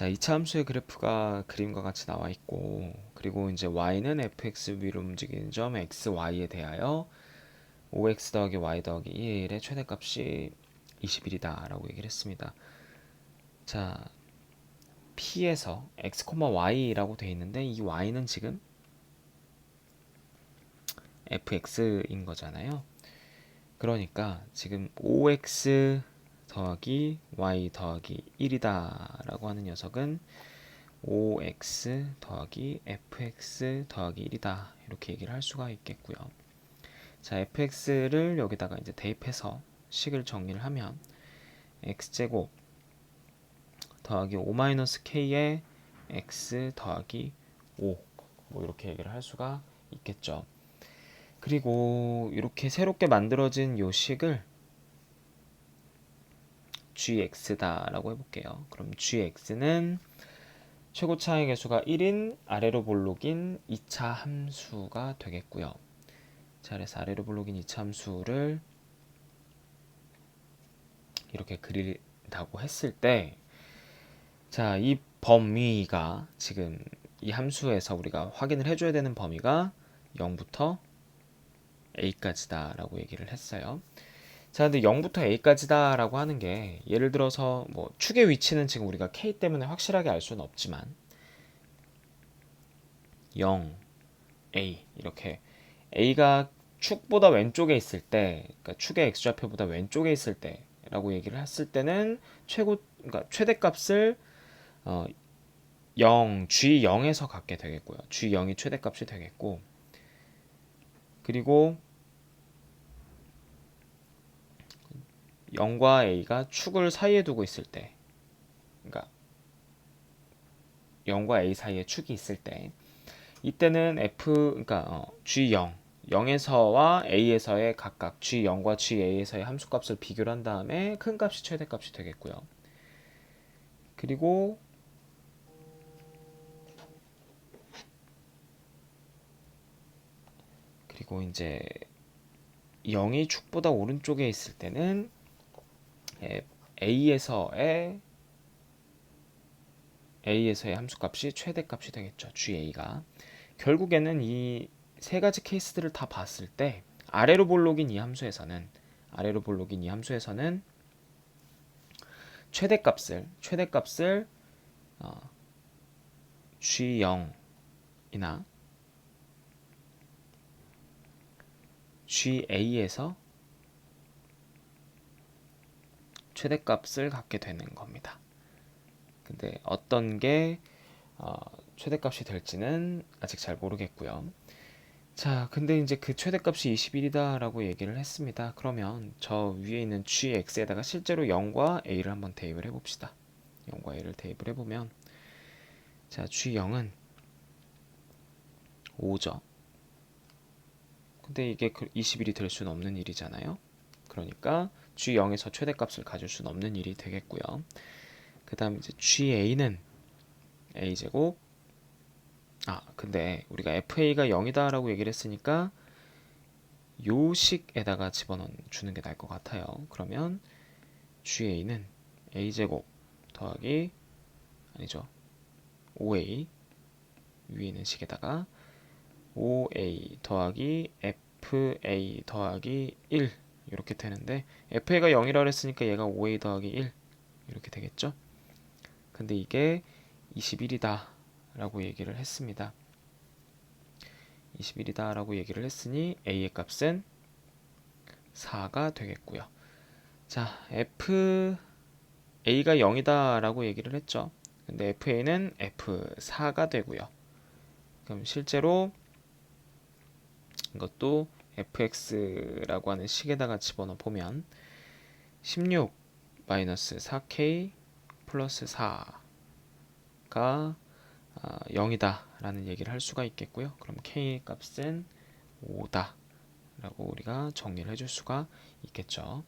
자, 이차 함수의 그래프가 그림과 같이 나와 있고, 그리고 이제 y는 fx 위로 움직이는 점 xy에 대하여 5x 더하기 y 더하기 1의 최대값이 21이다 라고 얘기를 했습니다. 자, p에서 x, y라고 돼 있는데 이 y는 지금 fx인 거잖아요. 그러니까 지금 5x 더하기 y 더하기 1이다 라고 하는 녀석은 5x 더하기 fx 더하기 1이다 이렇게 얘기를 할 수가 있겠고요. 자 fx를 여기다가 이제 대입해서 식을 정리를 하면 x제곱 더하기 5-k의 x 더하기 5 뭐 이렇게 얘기를 할 수가 있겠죠. 그리고 이렇게 새롭게 만들어진 요 식을 gx다라고 해볼게요. 그럼 gx는 최고 차의 개수가 1인 아래로 볼록인 2차 함수가 되겠고요. 자, 그래서 아래로 볼록인 2차 함수를 이렇게 그린다고 했을 때, 자, 이 범위가 지금 이 함수에서 우리가 확인을 해줘야 되는 범위가 0부터 a까지다라고 얘기를 했어요. 자, 근데 0부터 a까지다라고 하는 게 예를 들어서 뭐 축의 위치는 지금 우리가 k 때문에 확실하게 알 수는 없지만 0, a 이렇게 a가 축보다 왼쪽에 있을 때, 그러니까 축의 x좌표보다 왼쪽에 있을 때라고 얘기를 했을 때는 최고, 그러니까 최대값을 어, 0, g0에서 갖게 되겠고요. g0이 최대값이 되겠고, 그리고 0과 a가 축을 사이에 두고 있을 때, 그러니까 0과 a 사이에 축이 있을 때, 이때는 f, 그러니까 어, g0, 0에서와 a에서의 각각 g0과 ga에서의 함수값을 비교를 한 다음에 큰 값이 최대값이 되겠고요. 그리고 그리고 이제 0이 축보다 오른쪽에 있을 때는 예, a에서의 a에서의 함수값이 최대값이 되겠죠. ga가 결국에는 이 세 가지 케이스들을 다 봤을 때 아래로 볼록인 이 함수에서는 아래로 볼록인 이 함수에서는 최대값을 최대값을 어, g0이나 ga에서 최대값을 갖게 되는 겁니다. 근데 어떤 게 어, 최대값이 될지는 아직 잘 모르겠고요. 자, 근데 이제 그 최대값이 21이다라고 얘기를 했습니다. 그러면 저 위에 있는 gx에다가 실제로 0과 a를 한번 대입을 해봅시다. 0과 a를 대입을 해보면 자, g0은 5죠. 근데 이게 21이 될 수는 없는 일이잖아요. 그러니까 g0에서 최대값을 가질 수는 없는 일이 되겠고요. 그 다음 이제 ga는 a제곱 아 근데 우리가 fa가 0이다 라고 얘기를 했으니까 요식에다가 집어넣 주는 게 나을 것 같아요. 그러면 ga는 a제곱 더하기 아니죠 5a 위에 있는 식에다가 5a 더하기 fa 더하기 1 이렇게 되는데 fa가 0이라고 했으니까 얘가 5a 더하기 1 이렇게 되겠죠. 근데 이게 21이다 라고 얘기를 했습니다. 21이다 라고 얘기를 했으니 a의 값은 4가 되겠고요. 자, f a가 0이다 라고 얘기를 했죠. 근데 fa는 f4가 되고요. 그럼 실제로 이것도 fx라고 하는 식에다가 집어넣어 보면 16 마이너스 4k 플러스 4가 어, 0이다 라는 얘기를 할 수가 있겠고요. 그럼 k 값은 5다 라고 우리가 정리를 해줄 수가 있겠죠.